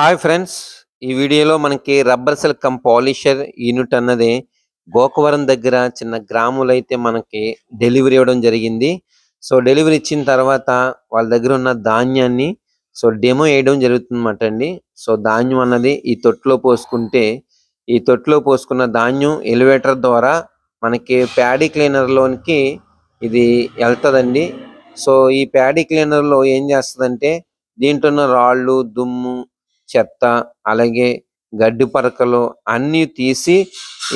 Hi friends ఈ వీడియోలో మనకి rubber cell cum polisher unit అన్నది గోకవరం దగ్గర చిన్న గ్రాములు అయితే మనకి డెలివరీ ఇవ్వడం జరిగింది. సో డెలివరీ ఇచ్చిన తర్వాత వాళ్ళ దగ్గర ఉన్న ధాన్యాన్ని సో డెమో వేయడం జరుగుతుందన్నమాట అండి. సో ధాన్యం అన్నది ఈ తొట్టులో పోసుకుంటే ఈ తొట్టులో పోసుకున్న ధాన్యం ఎలివేటర్ ద్వారా మనకి ప్యాడీ క్లీనర్లోనికి ఇది వెళ్తదండి. సో ఈ ప్యాడీ క్లీనర్లో ఏం చేస్తదంటే దీంట్లో ఉన్న రాళ్ళు దుమ్ము చెత్త అలాగే గడ్డి పరకలు అన్ని తీసి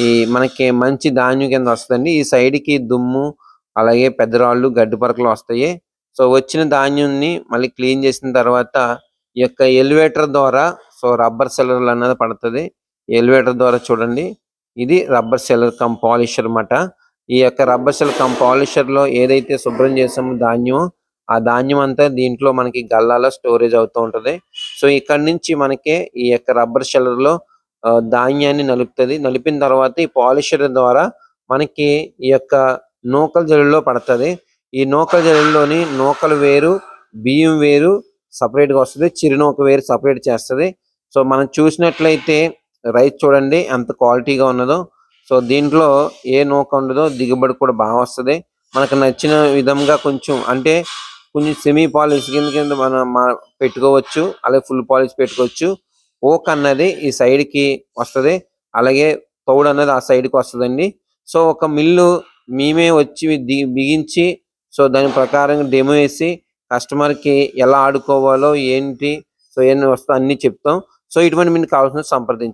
ఈ మనకి మంచి ధాన్యం కింద వస్తుందండి. ఈ సైడ్కి దుమ్ము అలాగే పెద్ద రాళ్ళు గడ్డి పరకలు వస్తాయి. సో వచ్చిన ధాన్యాన్ని మళ్ళీ క్లీన్ చేసిన తర్వాత ఈ యొక్క ఎలివేటర్ ద్వారా సో రబ్బర్ సెల్లర్ అనేది పడుతుంది. ఎలివేటర్ ద్వారా చూడండి. ఇది రబ్బర్ సెల్లర్ కమ్ పాలిషర్ అన్నమాట. ఈ యొక్క రబ్బర్ సెల్ కమ్ పాలిషర్లో ఏదైతే శుభ్రం చేసామో ధాన్యం ఆ ధాన్యం అంతా దీంట్లో మనకి గల్లాలో స్టోరేజ్ అవుతూ ఉంటది. సో ఇక్కడ నుంచి మనకి ఈ యొక్క రబ్బర్ షెల్లర్లో ధాన్యాన్ని నలుపుతుంది. నలిపిన తర్వాత ఈ పాలిషర్ ద్వారా మనకి ఈ యొక్క నూకల జల్లులో పడుతుంది. ఈ నూకల జల్లులోని నూకలు వేరు బియ్యం వేరు సపరేట్గా వస్తుంది. చిరునూక వేరు సపరేట్ చేస్తుంది. సో మనం చూసినట్లయితే రైస్ చూడండి ఎంత క్వాలిటీగా ఉన్నదో. సో దీంట్లో ఏ నూక ఉండదో దిగుబడి కూడా బాగా వస్తది. మనకు నచ్చిన విధంగా కొంచెం అంటే కొంచెం సెమీ పాలిష్ కింద కింద మనం పెట్టుకోవచ్చు అలాగే ఫుల్ పాలిష్ పెట్టుకోవచ్చు. ఓక్ అన్నది ఈ సైడ్కి వస్తది అలాగే తౌడు అన్నది ఆ సైడ్కి వస్తదండి. సో ఒక మిల్లు మేమే వచ్చి బిగించి సో దాని ప్రకారం డెమో వేసి కస్టమర్కి ఎలా ఆడుకోవాలో ఏంటి సో ఎన్ని వస్తా అన్ని చెప్తాం. సో ఇటువంటి మీకు కావాల్సిన సంప్రదించండి.